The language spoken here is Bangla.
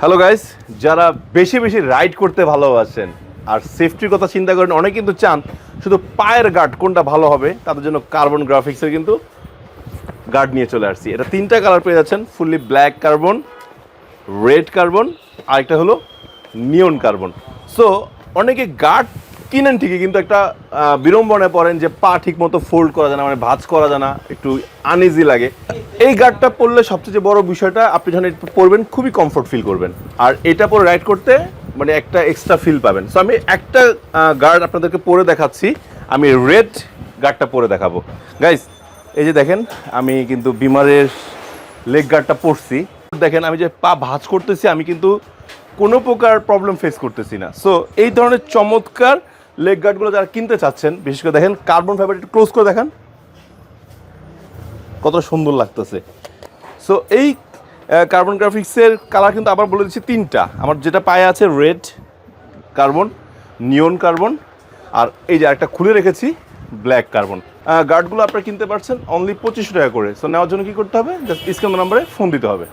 হ্যালো গাইস যারা বেশি বেশি রাইড করতে ভালোবাসেন আর সেফটির কথা চিন্তা করেন, অনেক কিন্তু চান শুধু পায়ের গার্ড কোনটা ভালো হবে, তাদের জন্য কার্বন গ্রাফিক্সের কিন্তু গার্ড নিয়ে চলে আসছি। এটা তিনটা কালার পেয়ে যাচ্ছেন fully black carbon red carbon আরেকটা হলো নিয়ন কার্বন সো অনেকে গার্ড কিনেন ঠিকই কিন্তু একটা আহ, বিড়ম্বনায় পড়েন যে পা ঠিক মতো ফোল্ড করা যায় না মানে ভাঁজ করা যায় না একটু আনইজি লাগে। এই গার্ডটা পরলে সবচেয়ে বড় বিষয়টা আপনি যখন পরবেন খুবই কমফোর্ট ফিল করবেন। আর এটা পরে রাইড করতে মানে একটা এক্সট্রা ফিল পাবেন। সো আমি একটা গার্ড আপনাদেরকে পরে দেখাচ্ছি আমি রেড গার্ডটা পরে দেখাবো। গাইস এই যে দেখেন আমি কিন্তু বিমারের লেগ গার্ডটা পরছি। দেখেন আমি যে পা ভাঁজ করতেছি আমি কিন্তু কোনো প্রকার প্রবলেম ফেস করতেছি না। সো এই ধরনের চমৎকার লেগ গার্ডগুলো যারা কিনতে চাচ্ছেন, বিশেষ করে দেখেন কার্বন ফাইবার একটু ক্লোজ করে দেখান। কত সুন্দর লাগতেছে। সো এই কার্বন গ্রাফিক্সের কালার কিন্তু আবার বলে দিচ্ছি তিনটা। আমার যেটা পায়ে আছে রেড কার্বন নিয়ন কার্বন আর এই যে একটা খুলে রেখেছি ব্ল্যাক কার্বন গার্ডগুলো আপনারা কিনতে পারছেন অনলি পঁচিশশো টাকা করে। সো নেওয়ার জন্য কী করতে হবে? জাস্ট স্ক্যান নাম্বারে ফোন দিতে হবে।